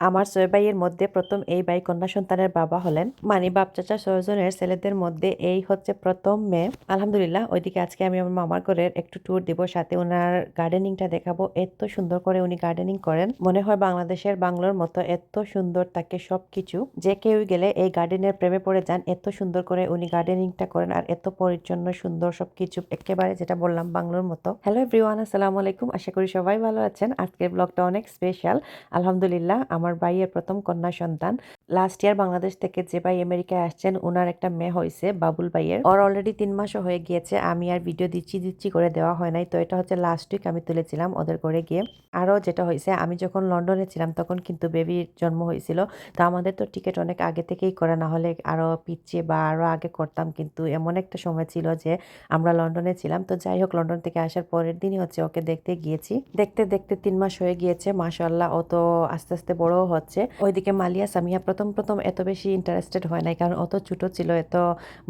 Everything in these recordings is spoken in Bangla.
আমার ছয় ভাইয়ের মধ্যে প্রথম এই ভাই কন্যা সন্তানের বাবা হলেন। মানে বাপ চাচা ছয়জনের ছেলেদের মধ্যে এই হচ্ছে প্রথম মেয়ে। আলহামদুলিল্লাহ, ওইদিকে আজকে আমি আমার মামার ঘরের একটু ট্যুর দিব, সাথে ওনার গার্ডেনিংটা দেখাবো। এত সুন্দর করে উনি গার্ডেনিং করেন। মনে হয় বাংলাদেশের বাংলোর মতো এত সুন্দর তাকে সবকিছু। যে কেউ গেলে এই গার্ডেনের প্রেমে পড়ে যান, এত সুন্দর করে উনি গার্ডেনিংটা করেন আর এত পরিচ্ছন্ন, সুন্দর সবকিছু, একেবারে যেটা বললাম বাংলোর মতো। হ্যালো এভরিওয়ান আসসালামু আলাইকুম। আশা করি সবাই ভালো আছেন। আজকের ব্লগটা অনেক স্পেশাল আলহামদুলিল্লাহ, আমার ভাইয়ের প্রথম কন্যা সন্তান। লাস্ট ইয়ার বাংলাদেশ থেকে যে ভাই আমেরিকায় আসছেন ওনার একটা মেয়ে হয়েছে বাবুল ভাইয়ের। ওর অলরেডি তিন মাসও হয়ে গিয়েছে, আমি আর ভিডিও দিচ্ছি দিচ্ছি করে দেওয়া হয় নাই। তো এটা হচ্ছে লাস্ট উইক আমি তুলেছিলাম ওদের করে গিয়ে। আরও যেটা হয়েছে, আমি যখন লন্ডনে ছিলাম, তখন কিন্তু বেবির জন্ম হয়েছিল। তো আমাদের তো টিকিট অনেক আগে থেকেই করা, না হলে আরও পিছিয়ে বা আরও আগে করতাম। কিন্তু এমন একটা সময় ছিল যে আমরা লন্ডনে ছিলাম। তো যাই হোক লন্ডন থেকে আসার পরের দিনই হচ্ছে ওকে দেখতে গিয়েছি। দেখতে দেখতে তিন মাস হয়ে গিয়েছে মাশাল্লাহ ও তো আস্তে আস্তে বড়ও হচ্ছে। ওইদিকে মালিয়া সামিয়া প্রথম প্রথম এত বেশি ইন্টারেস্টেড হয় নাই, কারণ অত ছোট ছিল, এত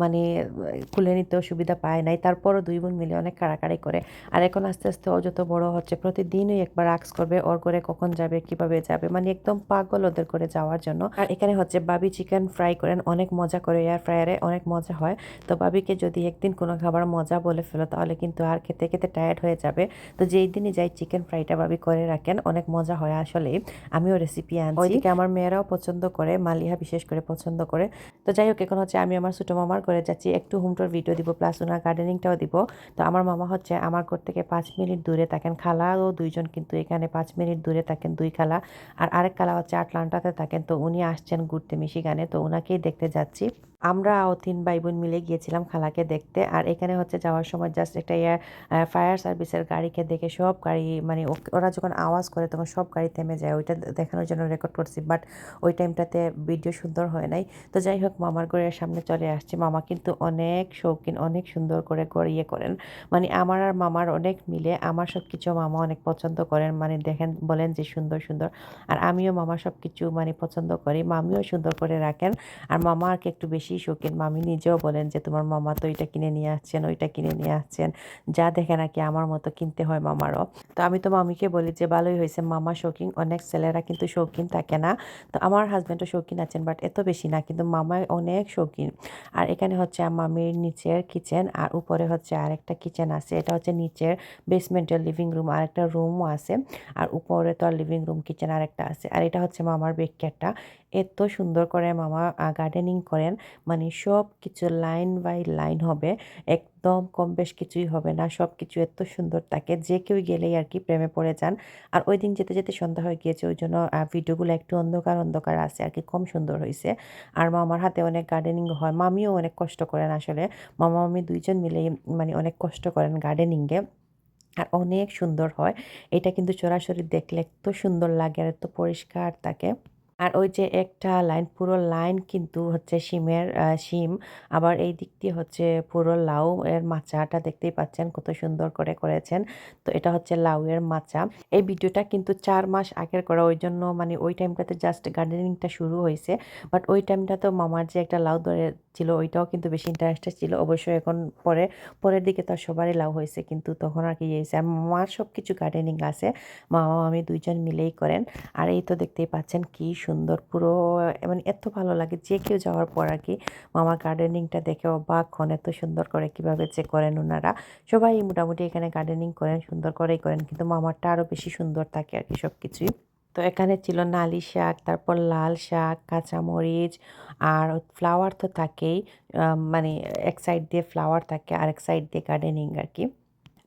মানে খুলে নিতেও সুবিধা পায় নাই। তারপরও দুই বোন মিলে অনেক কাড়াকাড়ি করে। আর এখন আস্তে আস্তে ও যত বড় হচ্ছে, প্রতিদিনই একবার আক্স করবে, ওর করে কখন যাবে, কীভাবে যাবে মানে একদম পাগল ওদের করে যাওয়ার জন্য। আর এখানে হচ্ছে বাবি চিকেন ফ্রাই করেন, অনেক মজা করে এয়ার ফ্রায়ারে অনেক মজা হয়। তো বাবিকে যদি একদিন কোনো খাবার মজা বলে ফেলো, তাহলে কিন্তু আর খেতে খেতে টায়ার্ড হয়ে যাবে। তো যেই দিনই যাই চিকেন ফ্রাইটা বাবি করে রাখেন, অনেক মজা হয় আসলে আমিও রেসিপি আনছি। ওইদিকে আমার মেয়েরাও পছন্দ করে, মালিহা বিশেষ করে পছন্দ করে। তো যাই হোক, এখন হচ্ছে আমি আমার ছোটো মামার করে যাচ্ছি। একটু হুমটোর ভিডিও দিব প্লাস ওনার গার্ডেনিংটাও দিব। তো আমার মামা হচ্ছে আমার ঘর থেকে পাঁচ মিনিট দূরে থাকেন। খালাও দুইজন কিন্তু এখানে পাঁচ মিনিট দূরে থাকেন, দুই খালা। আর আরেক খালা হচ্ছে আটলান্টাতে থাকেন। তো উনি আসছেন ঘুরতে মিশিগানে। তো ওনাকেই দেখতে যাচ্ছি। আমরা তিন ভাই বোন মিলে গিয়েছিলাম খালাকে দেখতে। আর এখানে হচ্ছে যাওয়ার সময় জাস্ট একটা এয়ার ফায়ার সার্ভিসের গাড়িকে দেখে সব গাড়ি মানে ওরা যখন আওয়াজ করে তখন সব গাড়ি থেমে যায়। ওইটা দেখানোর জন্য রেকর্ড করছি বাট ওই টাইমটাতে ভিডিও সুন্দর হয় নাই। তো যাই হোক, মামার ঘরের সামনে চলে আসছে। মামা কিন্তু অনেক শৌখিন, অনেক সুন্দর করে গড়িয়ে করেন। মানে আমার আর মামার অনেক মিলে আমার সব কিছু মামা অনেক পছন্দ করেন। মানে দেখেন, বলেন যে সুন্দর সুন্দর। আর আমিও মামা সব কিছু মানে পছন্দ করি। মামিও সুন্দর করে রাখেন। আর মামা আর কি একটু বেশি শৌখিন মামি নিজেও বলেন যে, তোমার মামা তো এটা কিনে নিয়ে আসছেন, ওইটা কিনে নিয়ে আসছেন। যা দেখে নাকি আমার মতো কিনতে হয় মামারও। তো আমি তো মামিকে বলি যে, ভালোই হয়েছে মামা শৌখিন, অনেক ছেলেরা কিন্তু শৌখিন থাকে না। তো আমার হাজব্যান্ডও শৌখিন আছেন বাট এত বেশি না, কিন্তু মামা অনেক শৌখিন। আর এখানে হচ্ছে মামির নিচের কিচেন আর উপরে হচ্ছে আরেকটা কিচেন আছে, এটা হচ্ছে নিচের বেসমেন্টের লিভিং রুম আর একটা রুমও আছে। আর উপরে তো আর লিভিং রুম কিচেন আরেকটা আছে। আর এটা হচ্ছে মামার বেককেটটা এত সুন্দর করে মামা গার্ডেনিং করেন। মানে সব কিছু লাইন বাই লাইন হবে। একদম কম বেশ কিছুই হবে না সব কিছু এত সুন্দর থাকে। যে কেউ গেলেই আর কি প্রেমে পড়ে যান। আর ওই দিন যেতে যেতে সন্ধ্যা হয়ে গিয়েছে, ওই জন্য ভিডিওগুলো একটু অন্ধকার অন্ধকার আছে, আর কি কম সুন্দর হয়েছে আর মামার হাতে অনেক গার্ডেনিং হয়, মামিও অনেক কষ্ট করেন আসলে। মামা, মামি দুইজন মিলে মানে অনেক কষ্ট করেন গার্ডেনিংয়ে আর অনেক সুন্দর হয়। এটা কিন্তু সরাসরি দেখলে এত সুন্দর লাগে আর এত পরিষ্কার থাকে। আর ওই যে একটা লাইন, পুরো লাইন কিন্তু হচ্ছে শিমের শিম। আবার এই দিক দিয়ে হচ্ছে পুরো লাউ এর মাচাটা দেখতেই পাচ্ছেন কত সুন্দর করে করেছেন। তো এটা হচ্ছে লাউ এর মাচা। এই ভিডিওটা কিন্তু চার মাস আগের করা, ওই জন্য মানে ওই টাইমটাতে জাস্ট গার্ডেনিংটা শুরু হয়েছে। বাট ওই টাইমটা তো মামার যে একটা লাউ ধরে ছিল, ওইটাও কিন্তু বেশি ইন্টারেস্টেড ছিল। অবশ্যই এখন পরে, পরের দিকে তো সবারই লাউ হয়েছে, কিন্তু তখন আর কি হয়েছে আর মামার সব কিছু গার্ডেনিং আছে। মামা, মামি দুইজন মিলেই করেন। আর এই তো দেখতেই পাচ্ছেন কি সুন্দর, পুরো মানে এত ভালো লাগে যে কেউ যাওয়ার পর আর কি মামার গার্ডেনিংটা দেখে অবাক হন এত সুন্দর করে কীভাবে যে করেন ওনারা সবাই মোটামুটি এখানে গার্ডেনিং করেন, সুন্দর করেই করেন, কিন্তু মামারটা আরও বেশি সুন্দর থাকে আর কি সব কিছুই তো এখানে ছিল নালি শাক, তারপর লাল শাক, কাঁচামরিচ, আর ফ্লাওয়ার তো থাকেই মানে এক সাইড দিয়ে ফ্লাওয়ার থাকে আর এক সাইড দিয়ে গার্ডেনিং আর কি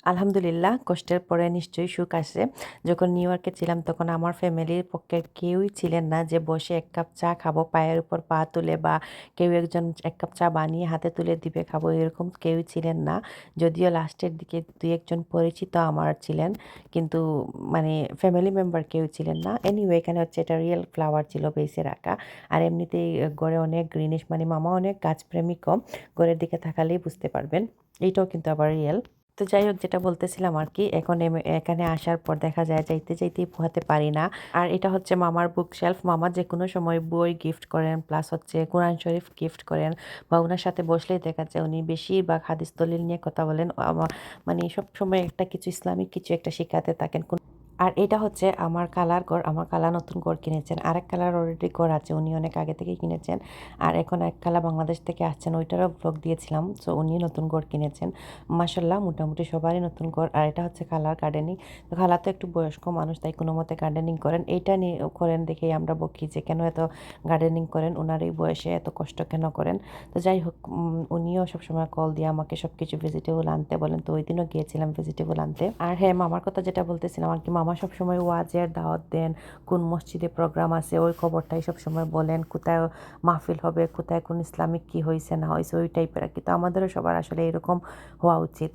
আলহামদুলিল্লাহ, কষ্টের পরে নিশ্চয়ই সুখ আসে। যখন নিউ ইয়র্কে ছিলাম তখন আমার ফ্যামিলির পক্ষে কেউই ছিলেন না যে বসে এক কাপ চা খাব, পায়ের উপর পা তুলে বা কেউ একজন এক কাপ চা বানিয়ে হাতে তুলে দিবে খাব, এরকম কেউই ছিলেন না। যদিও লাস্টের দিকে দুই একজন পরিচিত আমার ছিলেন, কিন্তু মানে ফ্যামিলি মেম্বার কেউ ছিলেন না। এনিওয়ে এখানে হচ্ছে এটা রিয়েল ফ্লাওয়ার ছিল বেসে রাখা। আর এমনিতেই গড়ে অনেক গ্রিনিশ মানে মামা অনেক গাছপ্রেমিকও গড়ের দিকে থাকালেই বুঝতে পারবেন। এইটাও কিন্তু আবার রিয়েল তো যাই হোক, যেটা বলতেছিলাম আর কি, এখন এখানে আসার পর দেখা যায় যাইতে যাইতেই পোহাতে পারি না। আর এটা হচ্ছে মামার বুক শেলফ মামা যে কোনো সময় বই গিফট করেন প্লাস হচ্ছে কোরআন শরীফ গিফট করেন, বা ওনার সাথে বসলেই দেখা যায় উনি বেশিরভাগ হাদিস দলিল নিয়ে কথা বলেন। মানে সব সময় একটা কিছু ইসলামিক কিছু একটা শেখাতে থাকেন। কোন- আর এটা হচ্ছে আমার কালার ঘর আমার কালা নতুন ঘর কিনেছেন। আরেক কালার অলরেডি ঘর আছে, উনি অনেক আগে থেকেই কিনেছেন। আর এখন এক কালা বাংলাদেশ থেকে আসছেন, ওইটারও ব্লগ দিয়েছিলাম সো উনি নতুন ঘর কিনেছেন। মাসাল্লাহ মোটামুটি সবারই নতুন ঘর আর এটা হচ্ছে কালার গার্ডেনিং তো খালা তো একটু বয়স্ক মানুষ, তাই কোনো মতে গার্ডেনিং করেন। এইটা নিয়ে করেন দেখেই আমরা বকি যে, কেন এত গার্ডেনিং করেন? ওনার এই বয়সে এত কষ্ট কেন করেন? তো যাই হোক উনিও সবসময় কল দিয়ে আমাকে সব কিছু ভেজিটেবল আনতে বলেন। তো ওই দিনও গিয়েছিলাম ভেজিটেবল আনতে। আর হ্যাঁ মামার কথা যেটা বলতেছিলাম, আর কি মামা সবসময় ওয়াজের দাওয়াত দেন, কোন মসজিদে প্রোগ্রাম আছে, ওই খবরটাই সবসময় বলেন, কোথায় মাহফিল হবে, কোথায় কোন ইসলামিক কি হয়েছে না হয়েছে ওই টাইপের কিন্তু আমাদেরও সবার আসলে এরকম হওয়া উচিত।